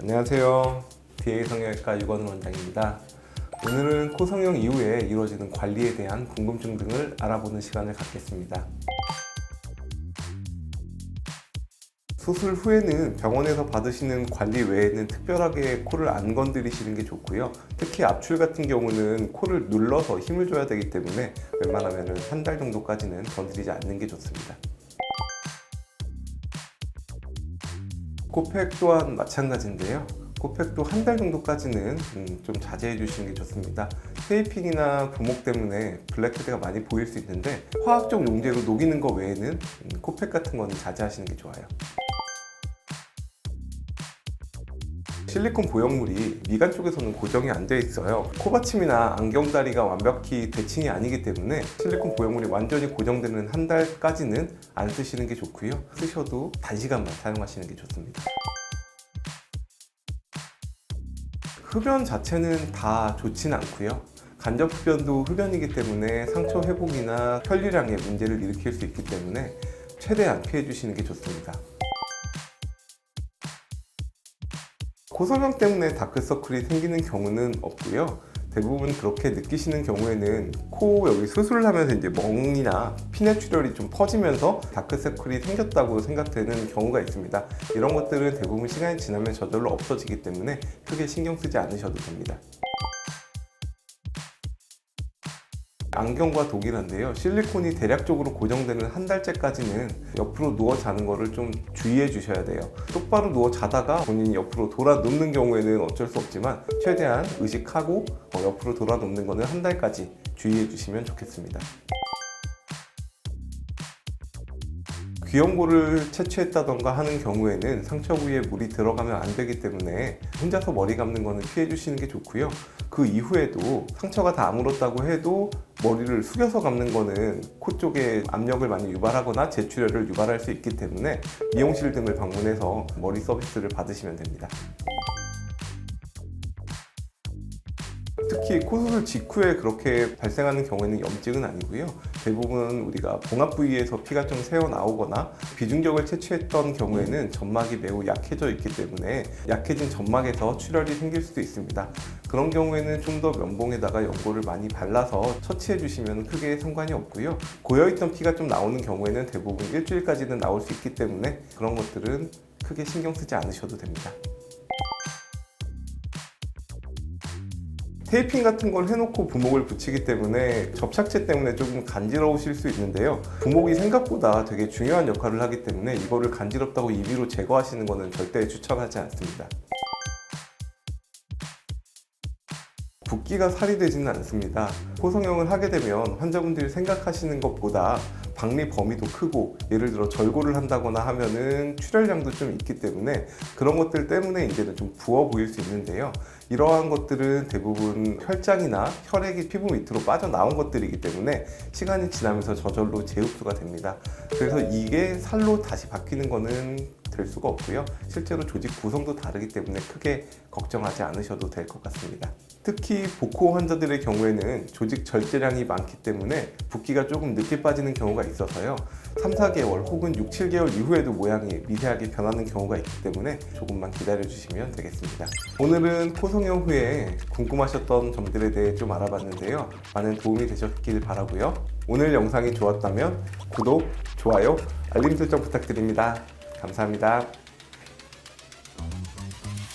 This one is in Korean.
안녕하세요. DA 성형외과 유건우 원장입니다. 오늘은 코 성형 이후에 이루어지는 관리에 대한 궁금증 등을 알아보는 시간을 갖겠습니다. 수술 후에는 병원에서 받으시는 관리 외에는 특별하게 코를 안 건드리시는 게 좋고요. 특히 압출 같은 경우는 코를 눌러서 힘을 줘야 되기 때문에 웬만하면 한 달 정도까지는 건드리지 않는 게 좋습니다. 코팩 또한 마찬가지인데요. 코팩도 한 달 정도까지는 음, 좀 자제해 주시는 게 좋습니다. 테이핑이나 부목 때문에 블랙헤드가 많이 보일 수 있는데 화학적 용제로 녹이는 것 외에는 음, 코팩 같은 거는 자제하시는 게 좋아요. 실리콘 보형물이 미간 쪽에서는 고정이 안 돼 있어요. 코받침이나 안경다리가 완벽히 대칭이 아니기 때문에 실리콘 보형물이 완전히 고정되는 한 달까지는 안 쓰시는 게 좋고요. 쓰셔도 단시간만 사용하시는 게 좋습니다. 흡연 자체는 다 좋진 않고요. 간접 흡연도 흡연이기 때문에 상처 회복이나 혈류량에 문제를 일으킬 수 있기 때문에 최대한 피해 주시는 게 좋습니다. 고성형 때문에 다크서클이 생기는 경우는 없고요. 대부분 그렇게 느끼시는 경우에는 코 여기 수술을 하면서 이제 멍이나 피내출혈이 좀 퍼지면서 다크서클이 생겼다고 생각되는 경우가 있습니다. 이런 것들은 대부분 시간이 지나면 저절로 없어지기 때문에 크게 신경 쓰지 않으셔도 됩니다. 안경과 독일한데요. 실리콘이 대략적으로 고정되는 한 달째까지는 옆으로 누워 자는 거를 좀 주의해 주셔야 돼요. 똑바로 누워 자다가 본인이 옆으로 돌아 눕는 경우에는 어쩔 수 없지만 최대한 의식하고 어, 옆으로 돌아 눕는 거는 한 달까지 주의해 주시면 좋겠습니다. 귀염고를 채취했다던가 하는 경우에는 상처 부위에 물이 들어가면 안 되기 때문에 혼자서 머리 감는 거는 피해 주시는 게 좋고요. 그 이후에도 상처가 다 아물었다고 해도 머리를 숙여서 감는 거는 코 쪽에 압력을 많이 유발하거나 제출혈을 유발할 수 있기 때문에 미용실 등을 방문해서 머리 서비스를 받으시면 됩니다. 특히 코수술 직후에 그렇게 발생하는 경우에는 염증은 아니고요. 대부분 우리가 봉합 부위에서 피가 좀 새어 나오거나 비중격을 채취했던 경우에는 점막이 매우 약해져 있기 때문에 약해진 점막에서 출혈이 생길 수도 있습니다. 그런 경우에는 좀 더 면봉에다가 연고를 많이 발라서 처치해 주시면 크게 상관이 없고요. 고여있던 피가 좀 나오는 경우에는 대부분 일주일까지는 나올 수 있기 때문에 그런 것들은 크게 신경 쓰지 않으셔도 됩니다. 테이핑 같은 걸 해놓고 부목을 붙이기 때문에 접착제 때문에 조금 간지러우실 수 있는데요. 부목이 생각보다 되게 중요한 역할을 하기 때문에 이거를 간지럽다고 임의로 제거하시는 것은 절대 추천하지 않습니다. 붓기가 살이 되지는 않습니다. 호성형을 하게 되면 환자분들이 생각하시는 것보다 박리 범위도 크고 예를 들어 절골을 한다거나 하면은 출혈량도 좀 있기 때문에 그런 것들 때문에 이제는 좀 부어 보일 수 있는데요. 이러한 것들은 대부분 혈장이나 혈액이 피부 밑으로 빠져나온 것들이기 때문에 시간이 지나면서 저절로 재흡수가 됩니다. 그래서 이게 살로 다시 바뀌는 거는 될 수가 없고요. 실제로 조직 구성도 다르기 때문에 크게 걱정하지 않으셔도 될 것 같습니다. 특히 복코 환자들의 경우에는 조직 절제량이 많기 때문에 붓기가 조금 늦게 빠지는 경우가 있어서요. 3, 4개월 혹은 6, 7개월 이후에도 모양이 미세하게 변하는 경우가 있기 때문에 조금만 기다려 주시면 되겠습니다. 오늘은 코 성형 후에 궁금하셨던 점들에 대해 좀 알아봤는데요. 많은 도움이 되셨길 바라고요. 오늘 영상이 좋았다면 구독, 좋아요, 알림 설정 부탁드립니다. 감사합니다.